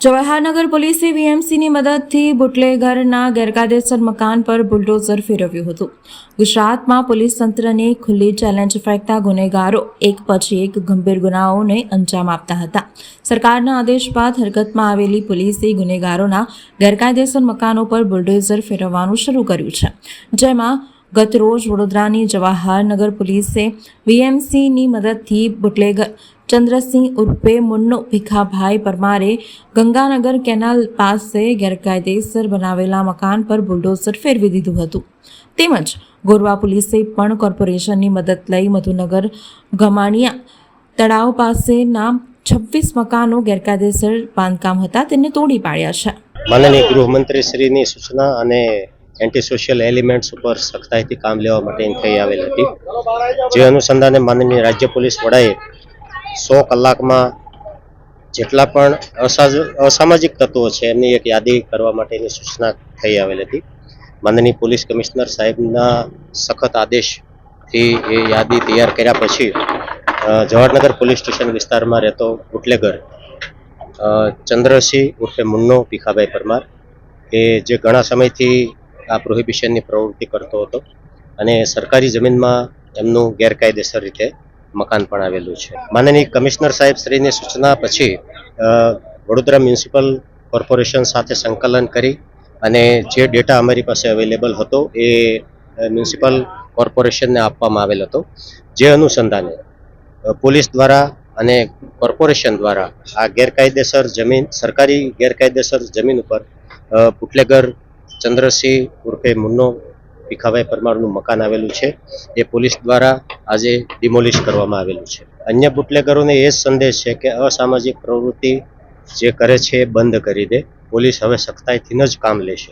જવાહરનગર પોલીસે વીએમસીની મદદથી બુટલેગરના ગેરકાયદેસર મકાન પર બુલડોઝર ફેરવ્યું હતું. ગુજરાતમાં પોલીસ તંત્રને ખુલ્લી ચેલેન્જ ફેંકતા ગુનેગારો એક પછી એક ગંભીર ગુનાઓને અંજામ આપતા હતા. સરકારના આદેશ બાદ હરકતમાં આવેલી પોલીસે ગુનેગારોના ગેરકાયદેસર મકાનો પર બુલડોઝર ફેરવવાનું શરૂ કર્યું છે. જેમાં ગત રોજ વડોદરાની જવાહરનગર પોલીસે વીએમસીની મદદથી બુટલેગર ચંદ્રસિંહ ઉર્ફે મુન્નો ભીખાભાઈ પરમારે ગંગાનગર કેનાલ પાસે ગેરકાયદેસર બનાવેલા મકાન પર બુલડોઝર ફેરવી દીધું હતું. તેમજ ગોરવા પોલીસે પણ કોર્પોરેશનની મદદ લઈ મધુનગર ગમાણિયા તળાવ પાસેના છવ્વીસ મકાનો ગેરકાયદેસર બાંધકામ હતા, તેને તોડી પાડ્યા છે. માનનીય ગૃહમંત્રી શ્રીની સૂચના અને એન્ટી સોશિયલ એલિમેન્ટ્સ ઉપર સખ્તાઈથી કામ લેવા માટે થઈ આવેલ હતી. જે અનુસંધાને માનનીય રાજ્ય પોલીસ વડાએ સો કલાકમાં જેટલા પણ અસામાજિક તત્વો છે એમની એક યાદી કરવા માટેની સૂચના થઈ આવેલ હતી. માનનીય પોલીસ કમિશનર સાહેબના સખત આદેશથી એ યાદી તૈયાર કર્યા પછી જવાહરનગર પોલીસ સ્ટેશન વિસ્તારમાં રહેતો બુટલેગર ચંદ્રસિંહ ઉર્ફે મુન્નો ભીખાભાઈ પરમાર, એ જે ઘણા સમયથી આ પ્રોહિબિશનની પ્રવૃત્તિ કરતો હતો અને સરકારી જમીનમાં એમનું ગેરકાયદેસર રીતે મકાન પણ આવેલું છે. માનનીય કમિશનર સાહેબ શ્રીની સૂચના પછી વડોદરા મ્યુનિસિપલ કોર્પોરેશન સાથે સંકલન કરી અને જે ડેટા અમારી પાસે અવેલેબલ હતો એ મ્યુનિસિપલ કોર્પોરેશનને આપવામાં આવેલ હતો. જે અનુસંધાને પોલીસ દ્વારા અને કોર્પોરેશન દ્વારા આ ગેરકાયદેસર જમીન, સરકારી ગેરકાયદેસર જમીન ઉપર બુટલેગર ચંદ્રસિંહ ઉર્ફે મુન્નો ભીખાભાઈ પરમારનું મકાન આવેલું છે. એ પોલીસ દ્વારા આજે ડિમોલિશ કરવામાં આવેલું છે. અન્ય બુટલેગરોને એ જ સંદેશ છે કે અસામાજિક પ્રવૃત્તિ જે કરે છે એ બંધ કરી દે. પોલીસ હવે સખ્તાઈથી જ કામ લેશે.